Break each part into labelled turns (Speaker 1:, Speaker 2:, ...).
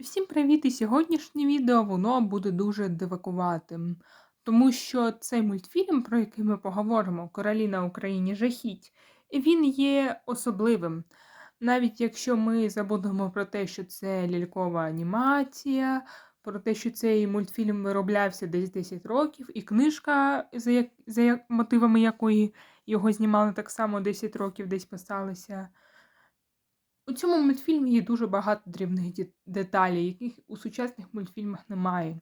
Speaker 1: Всім привіт! І сьогоднішнє відео воно буде дуже дивакуватим, тому що цей мультфільм, про який ми поговоримо, Королі на Україні жахіть, він є особливим. Навіть якщо ми забудемо про те, що це лялькова анімація, про те, що цей мультфільм вироблявся десь 10 років, і книжка, за, як... за мотивами якої його знімали так само 10 років, десь писалася. У цьому мультфільмі є дуже багато дрібних деталей, яких у сучасних мультфільмах немає.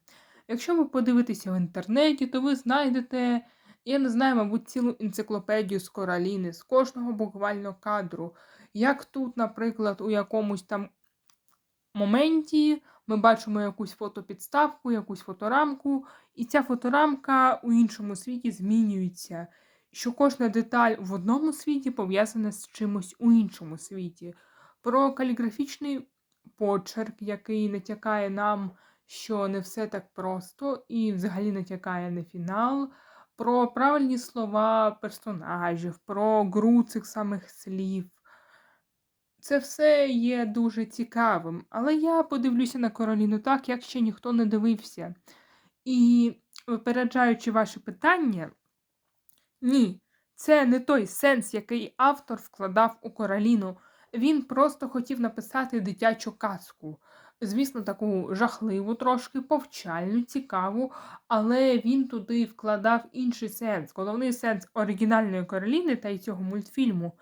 Speaker 1: Якщо ви подивитеся в інтернеті, то ви знайдете, я не знаю, мабуть, цілу енциклопедію з кораліни, з кожного буквально кадру. Як тут, наприклад, у якомусь там моменті ми бачимо якусь фотопідставку, якусь фоторамку, і ця фоторамка у іншому світі змінюється. Що кожна деталь в одному світі пов'язана з чимось у іншому світі про каліграфічний почерк, який натякає нам, що не все так просто, і взагалі натякає на фінал, про правильні слова персонажів, про гру цих самих слів. Це все є дуже цікавим, але я подивлюся на Короліну так, як ще ніхто не дивився. І випереджаючи ваші питання, ні, це не той сенс, який автор вкладав у Короліну. Він просто хотів написати дитячу казку. Звісно, таку жахливу, трошки повчальну, цікаву, але він туди вкладав інший сенс. Головний сенс оригінальної Кароліни та й цього мультфільму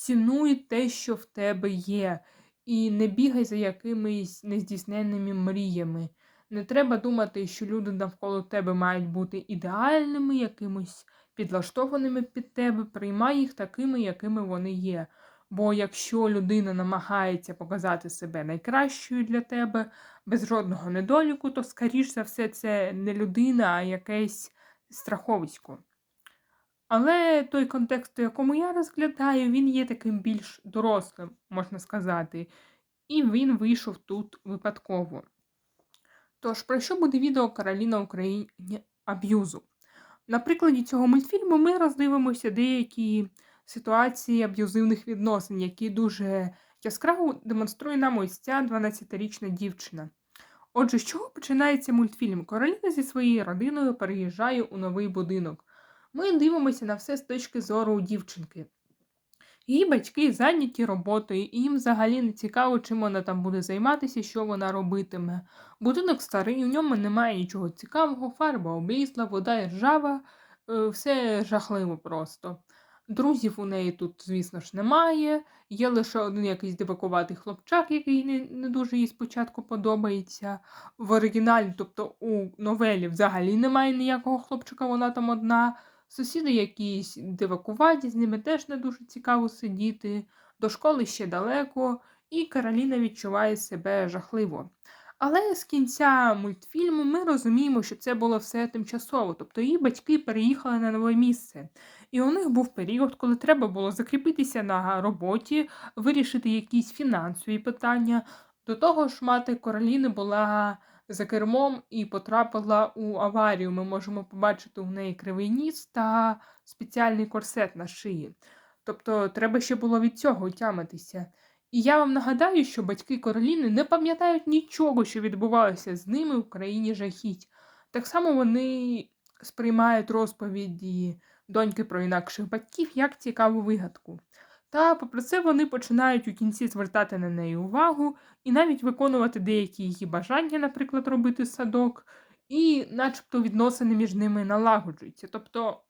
Speaker 1: цінуй те, що в тебе є, і не бігай за якимись нездійсненними мріями. Не треба думати, що люди навколо тебе мають бути ідеальними, якимось підлаштованими під тебе. Приймай їх такими, якими вони є. Бо якщо людина намагається показати себе найкращою для тебе, без жодного недоліку, то, скоріш за все, це не людина, а якесь страховисько. Але той контекст, у якому я розглядаю, він є таким більш дорослим, можна сказати, і він вийшов тут випадково. Тож, про що буде відео Кароліна Україні аб'юзу? На прикладі цього мультфільму ми роздивимося деякі ситуації аб'юзивних відносин, які дуже яскраво демонструє нам ось ця 12-річна дівчина. Отже, з чого починається мультфільм? Кароліна зі своєю родиною переїжджає у новий будинок. Ми дивимося на все з точки зору дівчинки. Її батьки зайняті роботою, і їм взагалі не цікаво, чим вона там буде займатися, що вона робитиме. Будинок старий, у ньому немає нічого цікавого, фарба облізла, вода ржава, е, все жахливо просто. Друзів у неї тут, звісно ж, немає. Є лише один якийсь дивакуватий хлопчак, який не, не дуже їй спочатку подобається. В оригіналі, тобто у новелі, взагалі немає ніякого хлопчика, вона там одна. Сусіди якісь дивакуваті, з ними теж не дуже цікаво сидіти. До школи ще далеко, і Кароліна відчуває себе жахливо. Але з кінця мультфільму ми розуміємо, що це було все тимчасово, тобто її батьки переїхали на нове місце. І у них був період, коли треба було закріпитися на роботі, вирішити якісь фінансові питання. До того ж, мати Кароліни була за кермом і потрапила у аварію. Ми можемо побачити у неї кривий ніс та спеціальний корсет на шиї. Тобто, треба ще було від цього тямитися. І я вам нагадаю, що батьки Кароліни не пам'ятають нічого, що відбувалося з ними в країні жахіть. Так само вони сприймають розповіді доньки про інакших батьків як цікаву вигадку. Та, попри це, вони починають у кінці звертати на неї увагу і навіть виконувати деякі її бажання, наприклад, робити садок, і начебто відносини між ними налагоджуються. Тобто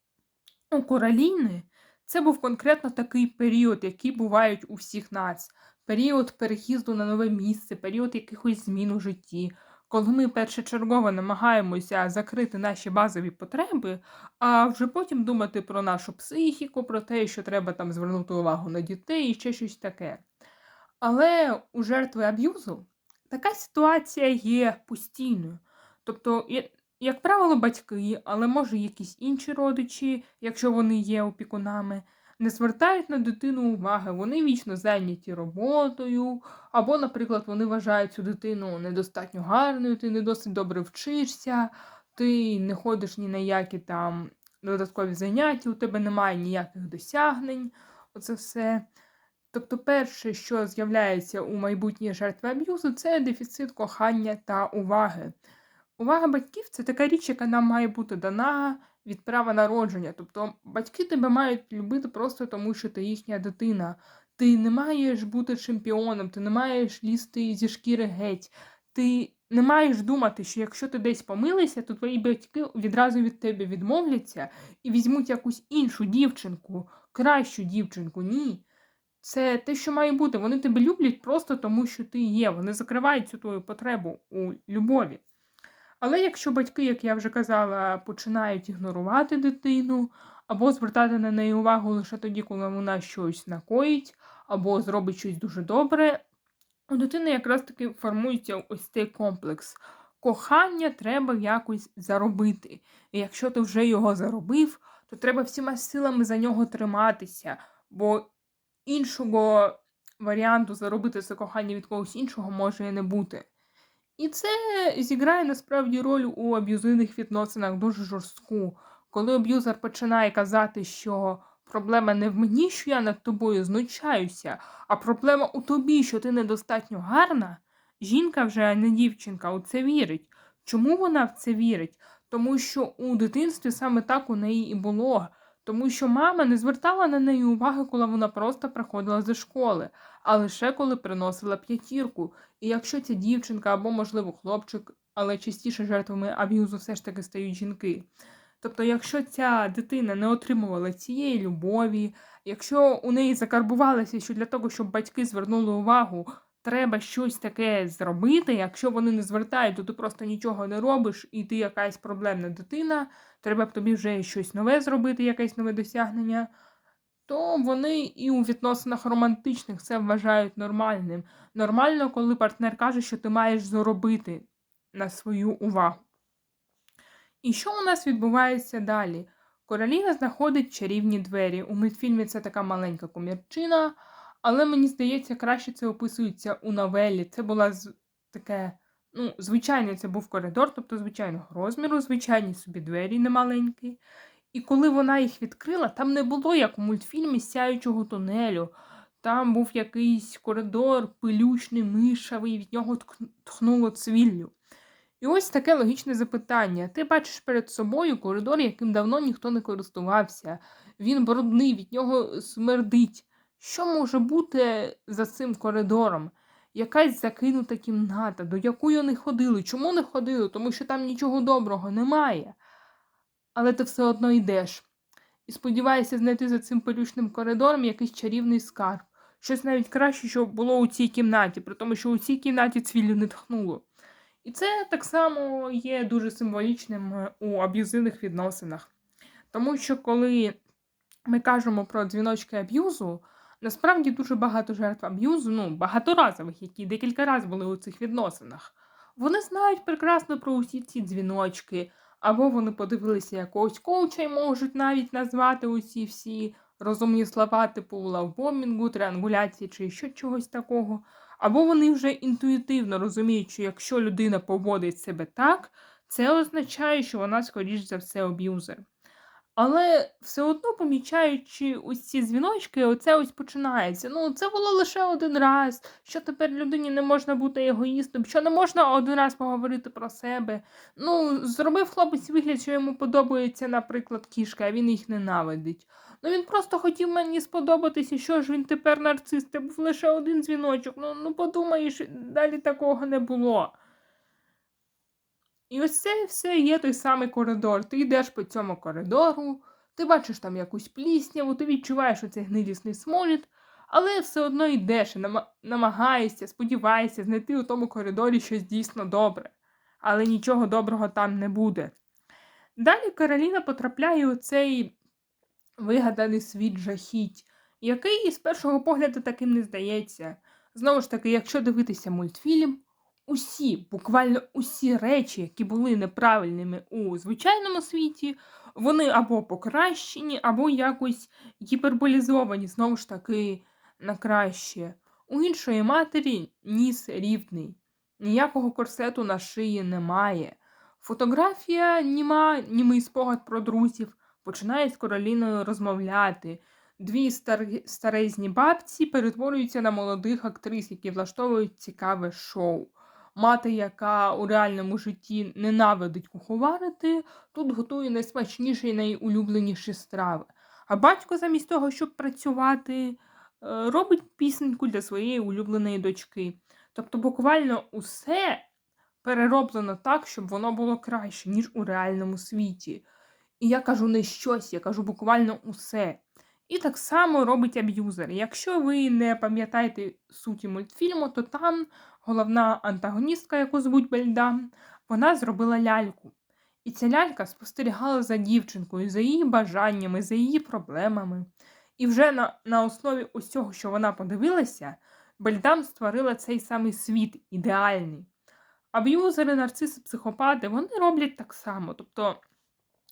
Speaker 1: у Короліни це був конкретно такий період, який бувають у всіх нас. Період переїзду на нове місце, період якихось змін у житті, коли ми першочергово намагаємося закрити наші базові потреби, а вже потім думати про нашу психіку, про те, що треба там звернути увагу на дітей і ще щось таке. Але у жертви аб'юзу така ситуація є постійною. Тобто, як правило, батьки, але може якісь інші родичі, якщо вони є опікунами, не звертають на дитину уваги, вони вічно зайняті роботою, або, наприклад, вони вважають цю дитину недостатньо гарною, ти не досить добре вчишся, ти не ходиш ні на які там додаткові заняття, у тебе немає ніяких досягнень. Оце все. Тобто, перше, що з'являється у майбутній жертві аб'юзу, це дефіцит кохання та уваги. Увага батьків це така річ, яка нам має бути дана від права народження. Тобто батьки тебе мають любити просто тому, що ти їхня дитина. Ти не маєш бути чемпіоном, ти не маєш лізти зі шкіри геть. Ти не маєш думати, що якщо ти десь помилися, то твої батьки відразу від тебе відмовляться і візьмуть якусь іншу дівчинку, кращу дівчинку. Ні. Це те, що має бути. Вони тебе люблять просто тому, що ти є. Вони закривають цю твою потребу у любові. Але якщо батьки, як я вже казала, починають ігнорувати дитину, або звертати на неї увагу лише тоді, коли вона щось накоїть, або зробить щось дуже добре, у дитини якраз таки формується ось цей комплекс. Кохання треба якось заробити. І якщо ти вже його заробив, то треба всіма силами за нього триматися, бо іншого варіанту заробити це кохання від когось іншого може і не бути. І це зіграє насправді роль у аб'юзивних відносинах дуже жорстку. Коли аб'юзер починає казати, що проблема не в мені, що я над тобою знущаюся, а проблема у тобі, що ти недостатньо гарна, жінка вже а не дівчинка у це вірить. Чому вона в це вірить? Тому що у дитинстві саме так у неї і було. Тому що мама не звертала на неї уваги, коли вона просто приходила зі школи, а лише коли приносила п'ятірку. І якщо ця дівчинка або, можливо, хлопчик, але частіше жертвами аб'юзу все ж таки стають жінки. Тобто, якщо ця дитина не отримувала цієї любові, якщо у неї закарбувалося, що для того, щоб батьки звернули увагу, треба щось таке зробити, якщо вони не звертають, то ти просто нічого не робиш, і ти якась проблемна дитина, треба б тобі вже щось нове зробити, якесь нове досягнення, то вони і у відносинах романтичних це вважають нормальним. Нормально, коли партнер каже, що ти маєш заробити на свою увагу. І що у нас відбувається далі? Короліна знаходить чарівні двері. У мультфільмі це така маленька комірчина, але мені здається, краще це описується у новелі. Це була таке, ну, звичайно, це був коридор, тобто звичайного розміру, звичайні собі двері немаленькі. І коли вона їх відкрила, там не було як у мультфільмі сяючого тунелю. Там був якийсь коридор, пилючний, мишавий, від нього тхнуло цвіллю. І ось таке логічне запитання. Ти бачиш перед собою коридор, яким давно ніхто не користувався. Він брудний, від нього смердить. Що може бути за цим коридором? Якась закинута кімната, до якої не ходили. Чому не ходили? Тому що там нічого доброго немає. Але ти все одно йдеш. І сподіваєшся знайти за цим пелючним коридором якийсь чарівний скарб. Щось навіть краще, що було у цій кімнаті, при тому, що у цій кімнаті цвіллю не тхнуло. І це так само є дуже символічним е, у аб'юзивних відносинах. Тому що коли ми кажемо про дзвіночки аб'юзу, насправді дуже багато жертв аб'юзу, ну, багаторазових, які декілька разів були у цих відносинах, вони знають прекрасно про усі ці дзвіночки, або вони подивилися якогось коуча і можуть навіть назвати усі всі розумні слова, типу лавбомінгу, триангуляції чи ще чогось такого. Або вони вже інтуїтивно розуміють, що якщо людина поводить себе так, це означає, що вона, скоріш за все, аб'юзер. Але все одно, помічаючи ось ці дзвіночки, оце ось починається. Ну, це було лише один раз. Що тепер людині не можна бути егоїстом, що не можна один раз поговорити про себе. Ну, зробив хлопець вигляд, що йому подобається, наприклад, кішка, а він їх ненавидить. Ну він просто хотів мені сподобатися, що ж він тепер нарцис, це був лише один дзвіночок. Ну, ну подумаєш, далі такого не було. І ось це все є той самий коридор. Ти йдеш по цьому коридору, ти бачиш там якусь плісняву, ти відчуваєш оцей гнилісний смоліт, але все одно йдеш намагаєшся, сподіваєшся знайти у тому коридорі щось дійсно добре. Але нічого доброго там не буде. Далі Кароліна потрапляє у цей вигаданий світ жахіть, який з першого погляду таким не здається. Знову ж таки, якщо дивитися мультфільм, усі, буквально усі речі, які були неправильними у звичайному світі, вони або покращені, або якось гіперболізовані, знову ж таки, на краще. У іншої матері ніс рівний, ніякого корсету на шиї немає. Фотографія німа, німий спогад про друзів, починає з Короліною розмовляти. дві старі, старезні бабці перетворюються на молодих актрис, які влаштовують цікаве шоу. Мати, яка у реальному житті ненавидить куховарити, тут готує найсмачніші і найулюбленіші страви. А батько, замість того, щоб працювати, е, робить пісеньку для своєї улюбленої дочки. Тобто буквально усе перероблено так, щоб воно було краще, ніж у реальному світі. І я кажу не щось, я кажу буквально усе. І так само робить аб'юзер. Якщо ви не пам'ятаєте суті мультфільму, то там головна антагоністка, яку звуть Бельда, вона зробила ляльку. І ця лялька спостерігала за дівчинкою, за її бажаннями, за її проблемами. І вже на на основі усього, що вона подивилася, Бельдам створила цей самий світ ідеальний. Аб'юзери, нарциси, психопати, вони роблять так само. Тобто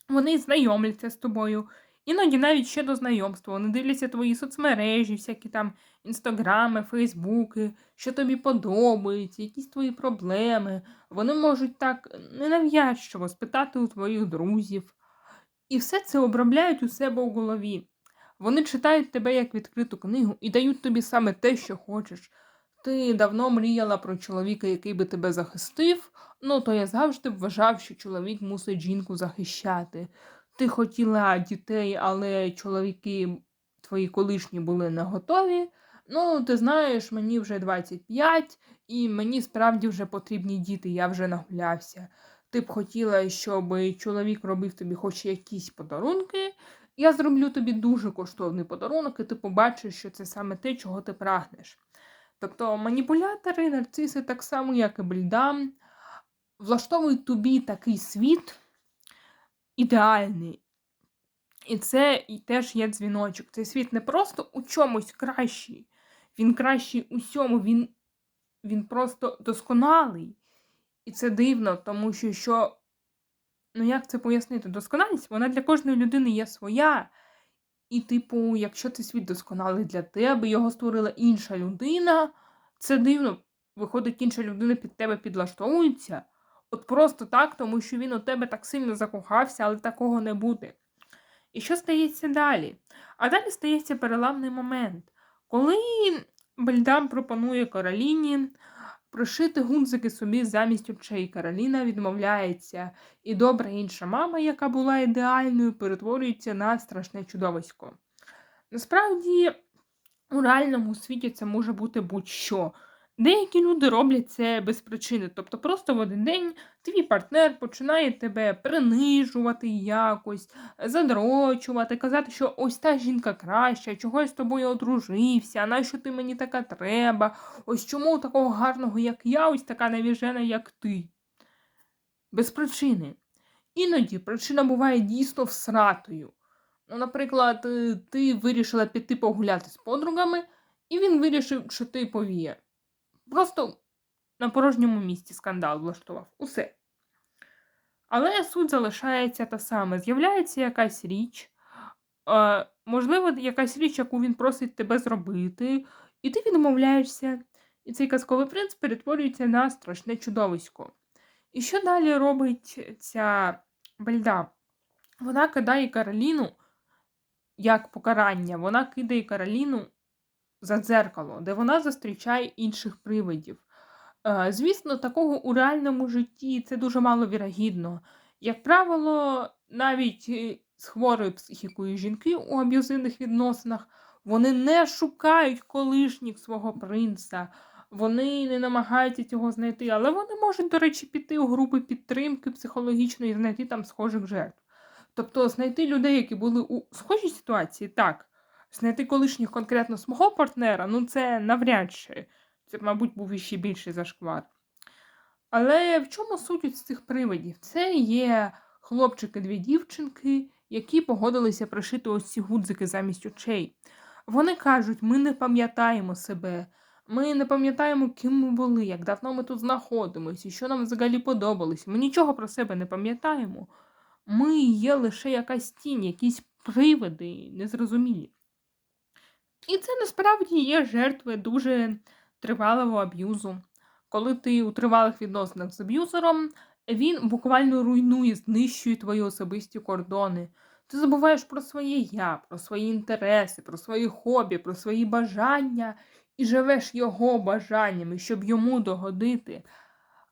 Speaker 1: вони знайомляться з тобою. Іноді навіть ще до знайомства. Вони дивляться твої соцмережі, всякі там інстаграми, фейсбуки, що тобі подобається, якісь твої проблеми. Вони можуть так ненав'язчиво спитати у твоїх друзів. І все це обробляють у себе у голові. Вони читають тебе як відкриту книгу і дають тобі саме те, що хочеш. Ти давно мріяла про чоловіка, який би тебе захистив, ну то я завжди вважав, що чоловік мусить жінку захищати. Ти хотіла дітей, але чоловіки твої колишні були не готові. Ну, ти знаєш, мені вже 25, і мені справді вже потрібні діти, я вже нагулявся. Ти б хотіла, щоб чоловік робив тобі хоч якісь подарунки. Я зроблю тобі дуже коштовний подарунок, і ти побачиш, що це саме те, чого ти прагнеш. Тобто маніпулятори, нарциси, так само, як і бельдам, влаштовують тобі такий світ ідеальний. І це і теж є дзвіночок. Цей світ не просто у чомусь кращий, він кращий у всьому, він він просто досконалий. І це дивно, тому що, що, ну як це пояснити? Досконалість, вона для кожної людини є своя. І, типу, якщо цей світ досконалий для тебе, його створила інша людина, це дивно. Виходить, інша людина під тебе підлаштовується. От просто так, тому що він у тебе так сильно закохався, але такого не буде. І що стається далі? А далі стається переламний момент, коли Бельдам пропонує Кароліні прошити гунзики собі замість очей. Кароліна відмовляється, і добра інша мама, яка була ідеальною, перетворюється на страшне чудовисько. Насправді, у реальному світі це може бути будь-що. Деякі люди роблять це без причини. Тобто, просто в один день твій партнер починає тебе принижувати якось, задрочувати, казати, що ось та жінка краща, чого я з тобою одружився, нащо ти мені така треба? Ось чому такого гарного, як я, ось така навіжена, як ти. Без причини. Іноді причина буває дійсно всратою. Ну, Наприклад, ти вирішила піти погуляти з подругами, і він вирішив, що ти повіє. Просто на порожньому місці скандал влаштував. Усе. Але суть залишається та саме. З'являється якась річ, можливо, якась річ, яку він просить тебе зробити, і ти відмовляєшся. І цей казковий принц перетворюється на страшне чудовисько. І що далі робить ця бельда? Вона кидає Кароліну як покарання, вона кидає Кароліну за дзеркало, де вона зустрічає інших привидів. Е, звісно, такого у реальному житті це дуже маловірогідно. Як правило, навіть е, з хворою психікою жінки у аб'юзивних відносинах вони не шукають колишніх свого принца, вони не намагаються цього знайти, але вони можуть, до речі, піти у групи підтримки психологічної і знайти там схожих жертв. Тобто знайти людей, які були у схожій ситуації, так. Знайти колишніх конкретно свого партнера, ну це навряд чи. Це, мабуть, був іще більший зашквар. Але в чому суть з цих привидів? Це є хлопчики-дві дівчинки, які погодилися пришити ось ці гудзики замість очей. Вони кажуть, ми не пам'ятаємо себе, ми не пам'ятаємо, ким ми були, як давно ми тут знаходимося, що нам взагалі подобалось. Ми нічого про себе не пам'ятаємо. Ми є лише якась тінь, якісь привиди незрозумілі. І це насправді є жертви дуже тривалого аб'юзу. Коли ти у тривалих відносинах з аб'юзером, він буквально руйнує, знищує твої особисті кордони. Ти забуваєш про своє я, про свої інтереси, про свої хобі, про свої бажання і живеш його бажаннями, щоб йому догодити.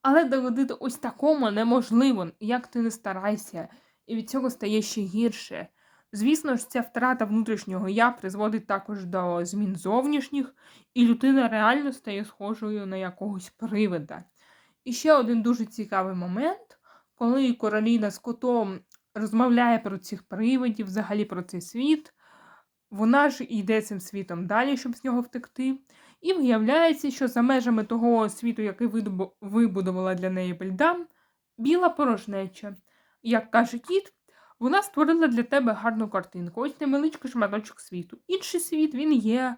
Speaker 1: Але догодити ось такому неможливо, як ти не старайся, і від цього стає ще гірше. Звісно ж, ця втрата внутрішнього я призводить також до змін зовнішніх, і людина реально стає схожою на якогось привида. І ще один дуже цікавий момент, коли Короліна з котом розмовляє про цих привидів, взагалі про цей світ, вона ж йде цим світом далі, щоб з нього втекти. І виявляється, що за межами того світу, який вибудувала для неї Бельдам, біла порожнеча. Як каже кіт, вона створила для тебе гарну картинку, ось невеличкий шматочок світу. Інший світ він є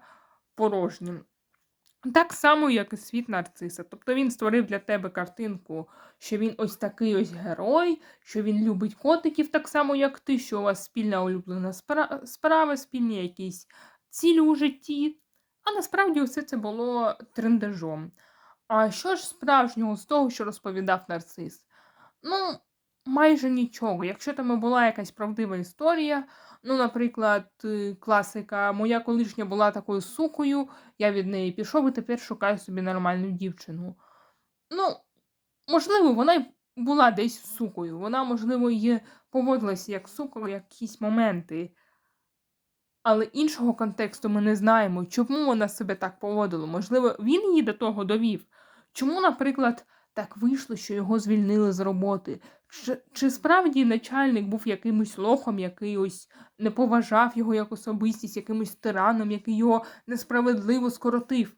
Speaker 1: порожнім. Так само, як і світ нарциса. Тобто він створив для тебе картинку, що він ось такий ось герой, що він любить котиків так само, як ти, що у вас спільна улюблена спра- справа, спільні якісь цілі у житті. А насправді все це було трендежом. А що ж справжнього з того, що розповідав нарцис? Ну, майже нічого. Якщо там була якась правдива історія, ну, наприклад, е, класика, моя колишня була такою сукою, я від неї пішов і тепер шукаю собі нормальну дівчину. Ну, можливо, вона й була десь сукою. Вона, можливо, і поводилася як сука в якісь моменти. Але іншого контексту ми не знаємо, чому вона себе так поводила. Можливо, він її до того довів. Чому, наприклад, так вийшло, що його звільнили з роботи? Чи, чи справді начальник був якимось лохом, який ось не поважав його як особистість, якимось тираном, який його несправедливо скоротив?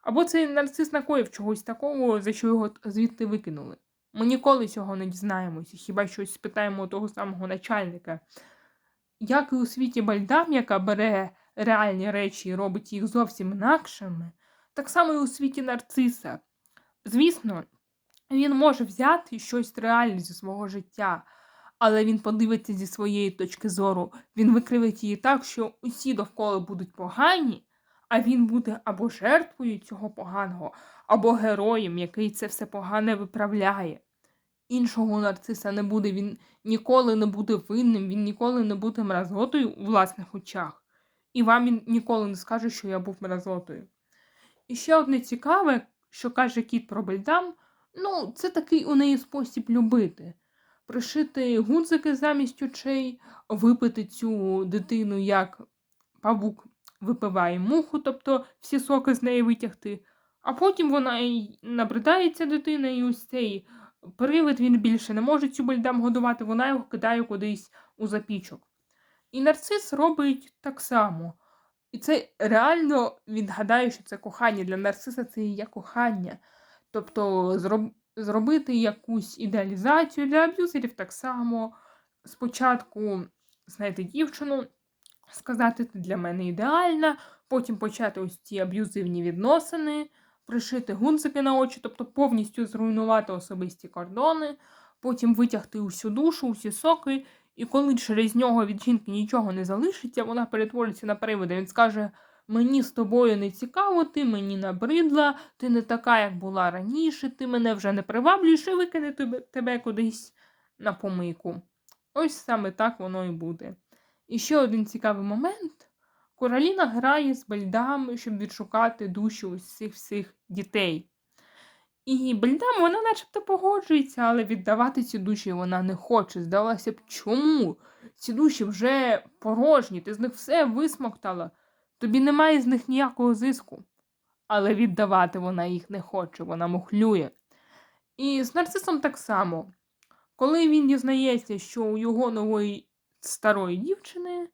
Speaker 1: Або цей нарцис накоїв чогось такого, за що його звідти викинули? Ми ніколи цього не дізнаємося, хіба щось спитаємо у того самого начальника. Як і у світі Бальдам, яка бере реальні речі і робить їх зовсім інакшими, так само і у світі нарциса. Звісно, він може взяти щось реальне зі свого життя, але він подивиться зі своєї точки зору, він викривить її так, що усі довкола будуть погані, а він буде або жертвою цього поганого, або героєм, який це все погане виправляє. Іншого нарциса не буде, він ніколи не буде винним, він ніколи не буде мразотою у власних очах. І вам він ніколи не скаже, що я був мразотою. І ще одне цікаве, що каже кіт про Бельдам, ну, це такий у неї спосіб любити. Пришити гудзики замість очей, випити цю дитину, як павук випиває муху, тобто всі соки з неї витягти, а потім вона й набридається дитина, і ось цей привид він більше не може цю бельдам годувати, вона його кидає кудись у запічок. І нарцис робить так само. І це реально він гадає, що це кохання. Для нарциса це і є кохання. Тобто зроб... зробити якусь ідеалізацію для аб'юзерів так само. Спочатку знайти дівчину, сказати, ти для мене ідеальна, потім почати ось ці аб'юзивні відносини пришити гунцики на очі, тобто повністю зруйнувати особисті кордони, потім витягти усю душу, усі соки, і коли через нього від жінки нічого не залишиться, вона перетвориться на привида. Він скаже: Мені з тобою не цікаво, ти мені набридла, ти не така, як була раніше, ти мене вже не приваблюєш і викине тебе, тебе кудись на помийку. Ось саме так воно і буде. І ще один цікавий момент. Короліна грає з бельдами, щоб відшукати душі усіх всіх дітей. І бельдам вона начебто погоджується, але віддавати ці душі вона не хоче. Здалося б, чому? Ці душі вже порожні, ти з них все висмоктала, тобі немає з них ніякого зиску. Але віддавати вона їх не хоче, вона мухлює. І з нарцисом так само. Коли він дізнається, що у його нової старої дівчини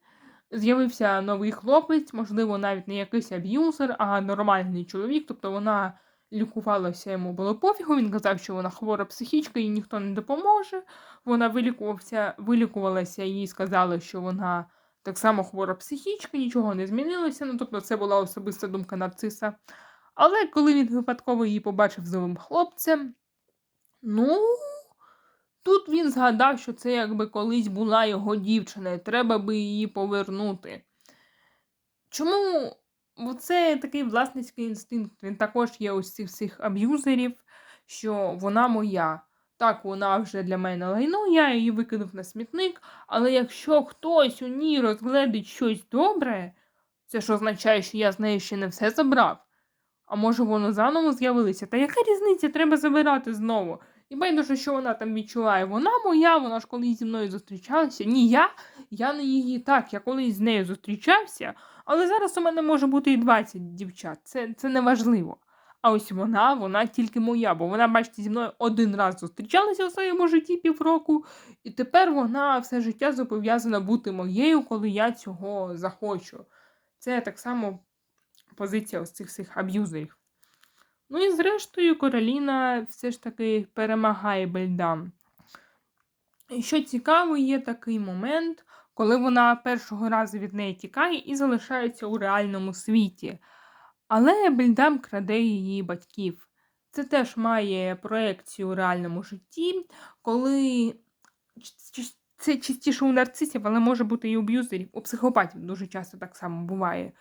Speaker 1: з'явився новий хлопець, можливо, навіть не якийсь аб'юзер, а нормальний чоловік. Тобто вона лікувалася, йому було пофігу. Він казав, що вона хвора психічка, їй ніхто не допоможе. Вона вилікувався, вилікувалася, їй сказали, що вона так само хвора психічка, нічого не змінилося. Ну, тобто, це була особиста думка нарциса. Але коли він випадково її побачив з новим хлопцем, ну. Тут він згадав, що це якби колись була його дівчина, і треба би її повернути. Чому це такий власницький інстинкт? Він також є ось цих всіх аб'юзерів, що вона моя. Так, вона вже для мене лайно, я її викинув на смітник, але якщо хтось у ній розгледить щось добре, це ж означає, що я з нею ще не все забрав. А може воно заново з'явилося? Та яка різниця треба забирати знову? І байдуже, що вона там відчуває. Вона моя, вона ж колись зі мною зустрічалася. Ні, я, я не її так, я колись з нею зустрічався, але зараз у мене може бути і 20 дівчат. Це, це не. А ось вона, вона тільки моя, бо вона, бачите, зі мною один раз зустрічалася у своєму житті півроку, і тепер вона все життя зобов'язана бути моєю, коли я цього захочу. Це так само позиція ось цих всіх аб'юзерів. Ну і зрештою, Короліна все ж таки перемагає Бельдам. І що цікаво, є такий момент, коли вона першого разу від неї тікає і залишається у реальному світі. Але Бельдам краде її батьків. Це теж має проекцію у реальному житті, коли це частіше у нарцисів, але може бути і у б'юзерів, у психопатів дуже часто так само буває.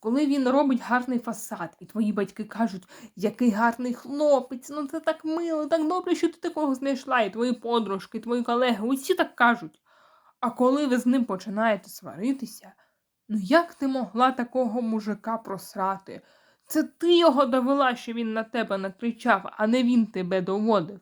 Speaker 1: Коли він робить гарний фасад, і твої батьки кажуть, який гарний хлопець, ну це так мило, так добре, що ти такого знайшла, і твої подружки, і твої колеги, усі так кажуть. А коли ви з ним починаєте сваритися, ну як ти могла такого мужика просрати? Це ти його довела, що він на тебе накричав, а не він тебе доводив.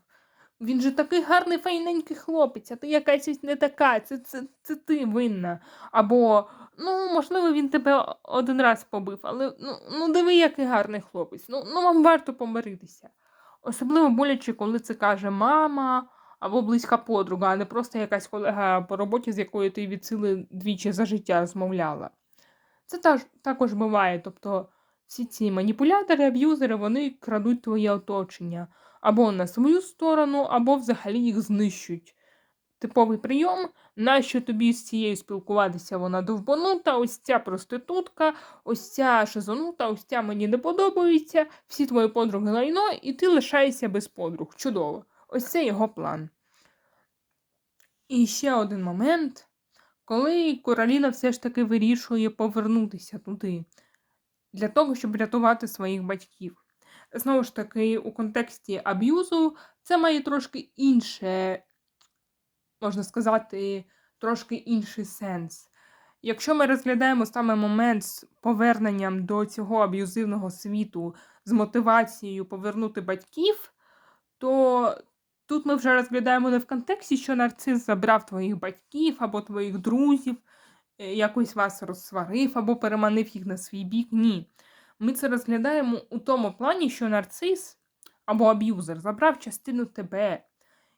Speaker 1: Він же такий гарний файненький хлопець, а ти якась не така, це це, це ти винна. Або, ну, можливо, він тебе один раз побив, але ну, ну диви, який гарний хлопець. Ну, ну вам варто помиритися. Особливо боляче, коли це каже мама або близька подруга, а не просто якась колега по роботі, з якою ти від двічі за життя розмовляла. Це також буває. Тобто всі ці маніпулятори, аб'юзери, вони крадуть твоє оточення або на свою сторону, або взагалі їх знищують. Типовий прийом, нащо тобі з цією спілкуватися, вона довбанута, ось ця проститутка, ось ця шизонута, ось ця мені не подобається, всі твої подруги лайно, і ти лишаєшся без подруг. Чудово. Ось це його план. І ще один момент, коли Короліна все ж таки вирішує повернутися туди, для того, щоб рятувати своїх батьків знову ж таки, у контексті аб'юзу це має трошки інше, можна сказати, трошки інший сенс. Якщо ми розглядаємо саме момент з поверненням до цього аб'юзивного світу з мотивацією повернути батьків, то тут ми вже розглядаємо не в контексті, що нарцис забрав твоїх батьків або твоїх друзів, е, якось вас розсварив або переманив їх на свій бік. Ні. Ми це розглядаємо у тому плані, що нарцис або аб'юзер забрав частину тебе.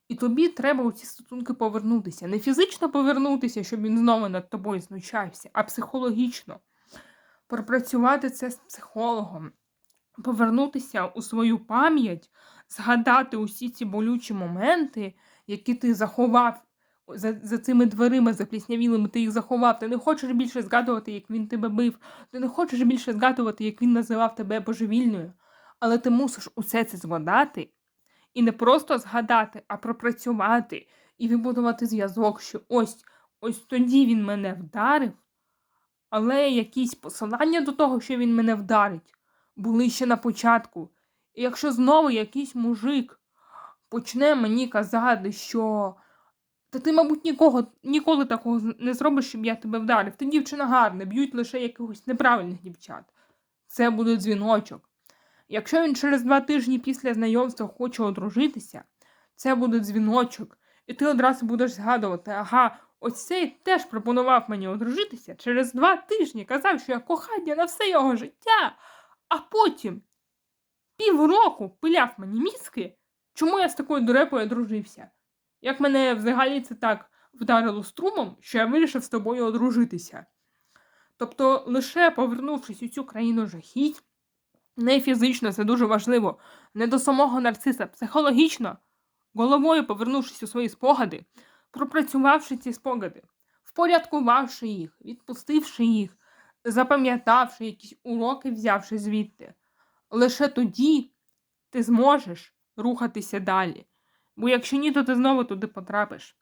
Speaker 1: І тобі треба у ці стосунки повернутися. Не фізично повернутися, щоб він знову над тобою знущався, а психологічно. Пропрацювати це з психологом, повернутися у свою пам'ять, згадати усі ці болючі моменти, які ти заховав за за цими дверима запліснявілими, ти їх заховав, ти не хочеш більше згадувати, як він тебе бив, ти не хочеш більше згадувати, як він називав тебе божевільною. Але ти мусиш усе це згадати. І не просто згадати, а пропрацювати. І вибудувати зв'язок, що ось ось тоді він мене вдарив, але якісь посилання до того, що він мене вдарить, були ще на початку. І якщо знову якийсь мужик почне мені казати, що та ти, мабуть, нікого, ніколи такого не зробиш, щоб я тебе вдарив. Ти дівчина гарна, б'ють лише якихось неправильних дівчат. Це буде дзвіночок. Якщо він через два тижні після знайомства хоче одружитися, це буде дзвіночок, і ти одразу будеш згадувати, ага, ось цей теж пропонував мені одружитися через два тижні, казав, що я кохання на все його життя, а потім півроку пиляв мені мізки, чому я з такою дурепою одружився. Як мене взагалі це так вдарило струмом, що я вирішив з тобою одружитися. Тобто, лише повернувшись у цю країну жахіть, не фізично, це дуже важливо, не до самого нарциса, психологічно, головою повернувшись у свої спогади, пропрацювавши ці спогади, впорядкувавши їх, відпустивши їх, запам'ятавши якісь уроки, взявши звідти, лише тоді ти зможеш рухатися далі. Бо якщо ні, то ти знову туди потрапиш.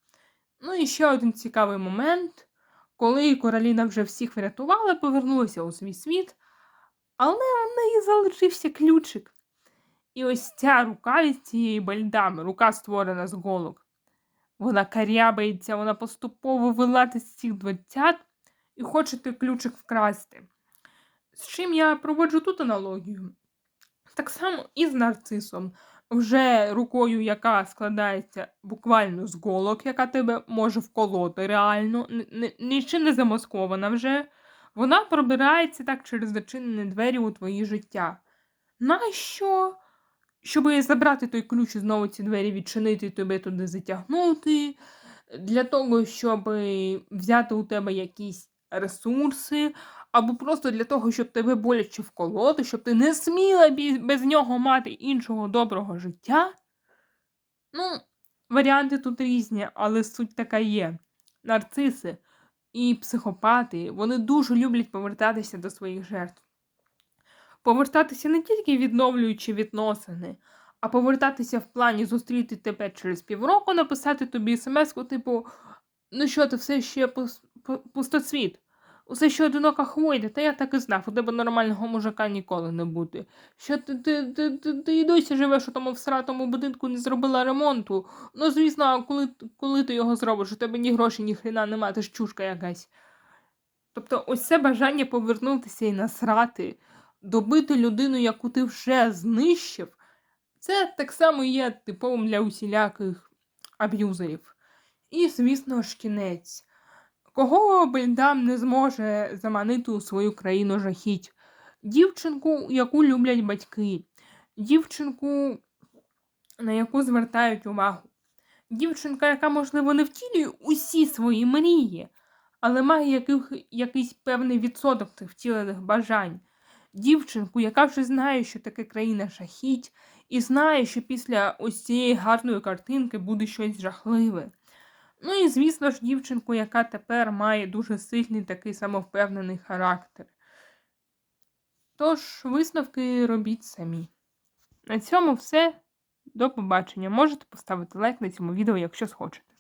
Speaker 1: Ну і ще один цікавий момент, коли Короліна вже всіх врятувала, повернулася у свій світ, але в неї залишився ключик. І ось ця рука від цієї бальдами, рука створена з голок. Вона карябається, вона поступово вилати з цих двадцят і хоче той ключик вкрасти. З чим я проводжу тут аналогію? Так само і з нарцисом. Вже рукою, яка складається буквально з голок, яка тебе може вколоти реально, нічим не замаскована вже. Вона пробирається так через зачинені двері у твої життя. Нащо? Щоб забрати той ключ і знову ці двері відчинити і тебе туди затягнути, для того, щоб взяти у тебе якісь ресурси, або просто для того, щоб тебе боляче вколоти, щоб ти не сміла без нього мати іншого доброго життя. Ну, варіанти тут різні, але суть така є. Нарциси і психопати вони дуже люблять повертатися до своїх жертв. Повертатися не тільки відновлюючи відносини, а повертатися в плані зустріти тебе через півроку, написати тобі смс типу: Ну що, ти все ще пустоцвіт? Усе ще одинока хвойда, та я так і знав, у тебе нормального мужика ніколи не буде. Що ти, ти, ти, ти, ти і досі живеш у тому всратому будинку, не зробила ремонту. Ну, звісно, коли, коли ти його зробиш, у тебе ні грошей, ні хрена нема, ти ж чушка якась. Тобто, ось це бажання повернутися і насрати, добити людину, яку ти вже знищив, це так само є типовим для усіляких аб'юзерів. І, звісно ж, кінець. Кого Бельдам не зможе заманити у свою країну жахіть? Дівчинку, яку люблять батьки, дівчинку, на яку звертають увагу. Дівчинка, яка, можливо, не втілює усі свої мрії, але має яких, якийсь певний відсоток цих втілених бажань. Дівчинку, яка вже знає, що таке країна жахіть, і знає, що після ось цієї гарної картинки буде щось жахливе. Ну і, звісно ж, дівчинку, яка тепер має дуже сильний такий самовпевнений характер. Тож, висновки робіть самі. На цьому все. До побачення. Можете поставити лайк на цьому відео, якщо схочете.